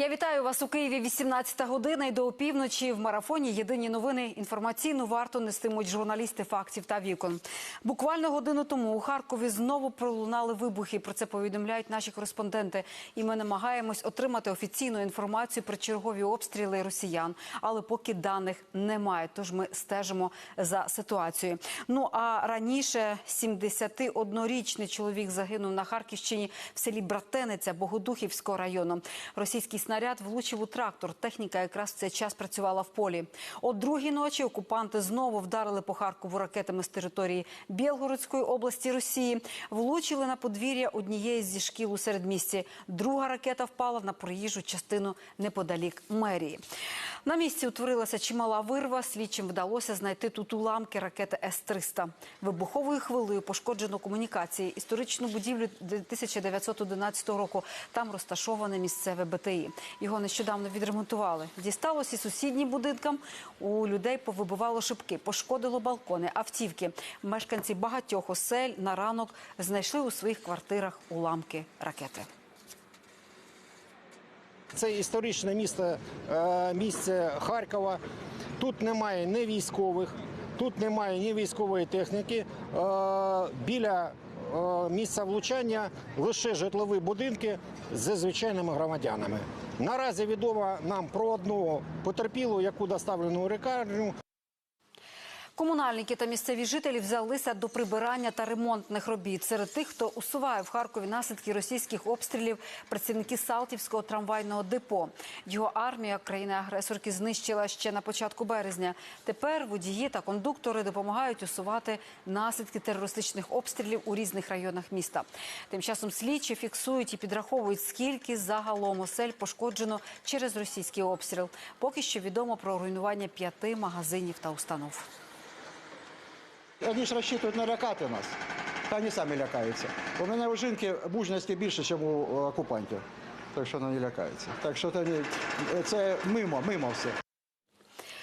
Я вітаю вас у Києві 18 година і до опівночі в марафоні. Єдині новини інформаційну варту нестимуть журналісти фактів та вікон. Буквально годину тому у Харкові знову пролунали вибухи. Про це повідомляють наші кореспонденти. І ми намагаємось отримати офіційну інформацію про чергові обстріли росіян. Але поки даних немає. Тож ми стежимо за ситуацією. Ну а раніше 71-річний чоловік загинув на Харківщині в селі Братениця Богодухівського району. Російський снаряд влучив у трактор. Техніка якраз в цей час працювала в полі. О другій ночі окупанти знову вдарили по Харкову ракетами з території Білгородської області Росії. Влучили на подвір'я однієї зі шкіл у середмісті. Друга ракета впала на проїжджу частину неподалік мерії. На місці утворилася чимала вирва. Слідчим вдалося знайти тут уламки ракети С-300. Вибуховою хвилею пошкоджено комунікації. Історичну будівлю 1911 року. Там розташоване місцеве БТІ. Його нещодавно відремонтували. Дісталося сусіднім будинкам. У людей повибивало шибки, пошкодило балкони, автівки. Мешканці багатьох осель на ранок знайшли у своїх квартирах уламки ракети. Це історичне місто, е, місце Харкова. Тут немає ні військових, тут немає ні військової техніки. Е, Біля е, місця влучання лише житлові будинки з звичайними громадянами. Наразі відомо нам про одну потерпілу, яку доставлено у лікарню. Комунальники та місцеві жителі взялися до прибирання та ремонтних робіт. Серед тих, хто усуває в Харкові наслідки російських обстрілів, працівники Салтівського трамвайного депо. Його армія країни-агресорки знищила ще на початку березня. Тепер водії та кондуктори допомагають усувати наслідки терористичних обстрілів у різних районах міста. Тим часом слідчі фіксують і підраховують, скільки загалом осель пошкоджено через російський обстріл. Поки що відомо про руйнування п'яти магазинів та установ. Вони ж розчитують налякати нас. Та вони самі лякаються. У мене у жінки мужності більше, ніж у окупантів. Так що вони лякаються. Так що це, це мимо, мимо все.